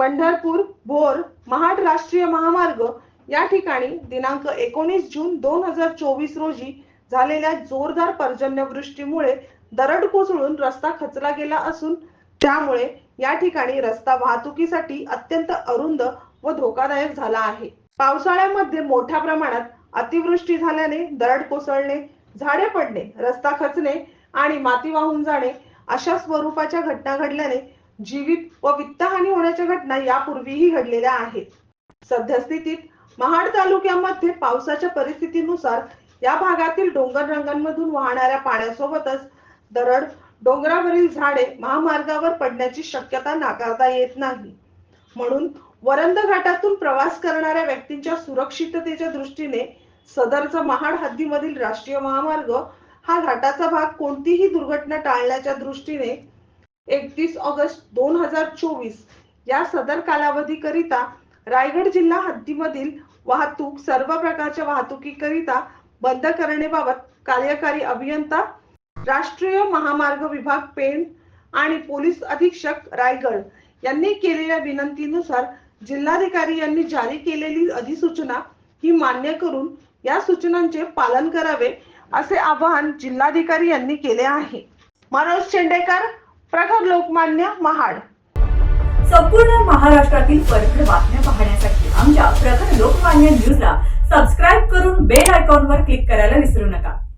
पंढरपूर भोर महाड राष्ट्रीय महामार्ग या ठिकाणी दिनांक एकोणीस जून दोन हजार चोवीस रोजी झालेल्या जोरदार पर्जन्यवृष्टीमुळे दरड कोसळून रस्ता खचला गेला असून त्यामुळे या ठिकाणी रस्ता वाहतुकीसाठी अत्यंत अरुंद व धोकादायक झाला आहे. पावसाळ्यामध्ये मोठ्या प्रमाणात अतिवृष्टी झाल्याने दरड कोसळणे झाडे पडणे रस्ता खचणे आणि माती वाहून जाणे अशा स्वरूपाच्या घटना घडल्याने जीवित व वित्तहानी होण्याच्या घटना यापूर्वीही घडलेल्या आहेत. सद्यस्थितीत महाड तालुक्यामध्ये पावसाच्या परिस्थितीनुसार या भागातील डोंगर रंगांमधून वाहणाऱ्या पाण्यासोबतच दरड डोंगरावरील झाडे महामार्गावर पडण्याची शक्यता नाकारता येत नाही. म्हणून वरंद घाटातून प्रवास करणाऱ्या व्यक्तींच्या सुरक्षिततेच्या दृष्टीने सदरचा महाड हद्दीमधील राष्ट्रीय महामार्ग हा घाटाचा भाग कोणतीही दुर्घटना टाळण्याच्या दृष्टीने एकतीस ऑगस्ट दोन हजार चोवीस. या सदर कालावधीकरिता रायगड जिल्हा हद्दीमधील वाहतूक सर्व प्रकारच्या वाहतुकीकरिता बंद करण्याबाबत कार्यकारी अभियंता राष्ट्रीय महामार्ग विभाग पेण आणि पोलीस अधीक्षक रायगड यांनी केलेल्या विनंतीनुसार जिल्हाधिकारी यांनी जारी केलेली अधिसूचना ही मान्य करून या सूचनांचे पालन करावे असे आवाहन जिल्हाधिकारी यांनी केले आहे. मनोज शेंडेकर प्रखर लोकमान्य महाड. संपूर्ण महाराष्ट्रातील परखड बातम्या पाहण्यासाठी आमच्या प्रखर लोकमान्य न्यूजला सबस्क्राईब करून बेल आयकॉनवर क्लिक करायला विसरू नका.